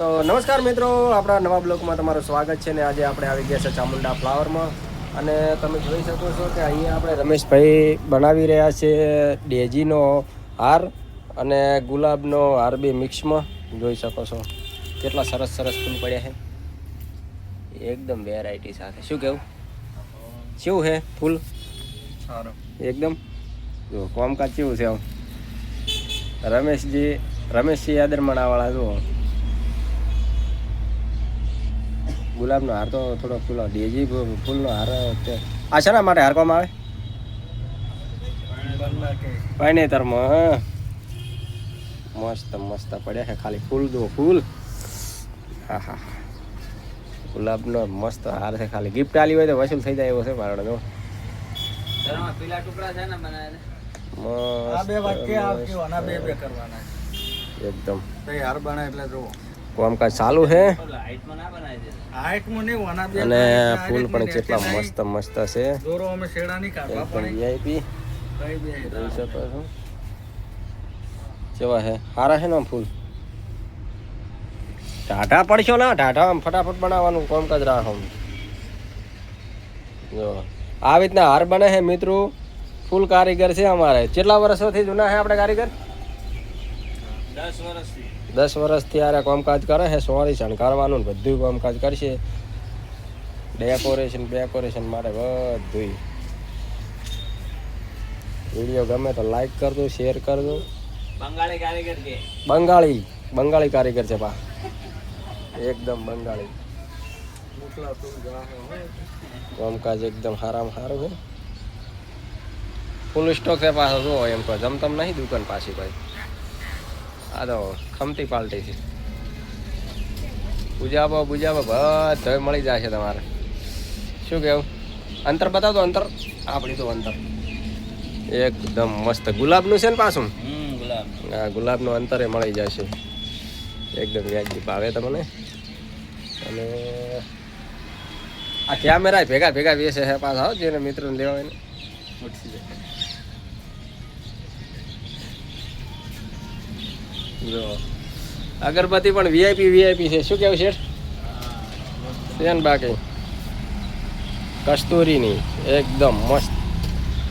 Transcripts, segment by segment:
તો નમસ્કાર મિત્રો આપણા નવા બ્લોકમાં તમારું સ્વાગત છે ને આજે આપણે આવી ગયા છે ચામુંડા ફ્લાવરમાં. અને તમે જોઈ શકો છો કે અહીંયા આપણે રમેશભાઈ બનાવી રહ્યા છે ડેજીનો હાર અને ગુલાબનો હાર બી મિક્સમાં. જોઈ શકો છો કેટલા સરસ સરસ ફૂલ પડ્યા છે. એકદમ વેરાયટી સાથે. શું કેવું? શું છે ફૂલ? સારો. એકદમ? જો કોમકાજ કેવું છે આમ. રમેશજી રમેશજી યાદરમણાવાળા જુઓ. ગુલાબનો હાર તો થોડો ફૂલો ડેજી ફૂલનો હાર આ શેના માટે હારવામાં આવે? પાણીતરમાં હા. મસ્ત મસ્ત પડ્યા છે ખાલી ફૂલ દો ફૂલ. હા હા ગુલાબનો મસ્ત હાર છે ખાલી. ગિફ્ટ આલી હોય તો વસૂલ થઈ જાય એવો છે મારો જો. પેલા ટુકડા છે ને બનાવેલા બે વાક્ય બે બે કરવાના એકદમ. હાર બને એટલે જુઓ કામકાજ ચાલુ છે? અને ફૂલ પણ કેટલા મસ્ત મસ્ત છે. વીઆઈપી જોઈ શકો છો. કેવા છે? સારા છે ને આમ ફૂલ? ટાટા પડશો ના ટાટા આમ ફટાફટ બનાવવાનું કામકાજ રાખો જો આવી રીતના હાર બને છે મિત્રો. ફૂલ કારીગર છે અમારે. કેટલા વર્ષોથી જૂના છે આપણે કારીગર? દસ વર્ષથી. ત્યારે આરે કામકાજ કરે છે સોરી શણગારવાનું બધું કામકાજ કરશે. ડેકોરેશન ડેકોરેશન માટે બધું વીડિયો ગમે તો લાઈક કરજો શેર કરજો. બંગાળી કારીગર છે બંગાળી બંગાળી કારીગર છે પા એકદમ બંગાળી. કામકાજ એકદમ સારામાં સારું છે. ફૂલ સ્ટોક છે પાછો જો એમ કહો જમતમ નહીં દુકાન પાછી ભાઈ આ તો ખમતી પાલટી છે. બુજાબો બુજાબો બધો મળી જશે તમારે. શું કેવું? અંતર બતાવતો અંતર. આપણી તો અંતર. એકદમ મસ્ત. ગુલાબનું છે ને પાછું? હા ગુલાબનું અંતરે મળી જશે એકદમ વ્યાજબી ભાવે તમને. અને આ કેમેરા ભેગા ભેગા બેસે છે પાછા જેને મિત્રોને લેવા હોય જો. અગરબત્તી પણ વીઆઈપી વીઆઈપી છે. શું કેવું શેઠ છે? ને બાકી? કસ્તુરીની, એકદમ મસ્ત.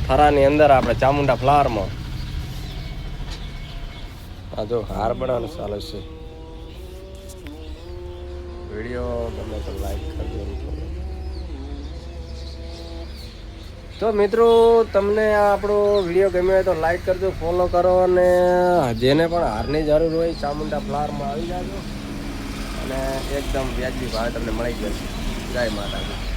થરાની અંદર આપણે ચામુંડા ફ્લાવરમાં. આ જો હાર બનાવવાનું ચાલુ છે. વીડિયો ગમે તો લાઈક કરજો. તો મિત્રો, તમને આપણો વીડિયો ગમ્યો હોય તો લાઈક કરજો ફોલો કરો અને જેને પણ હારની જરૂર હોય, ચામુંડા ફ્લાવરમાં આવી જાજો. અને એકદમ વ્યાજબી ભાવે તમને મળી જશે. જય માતાજી.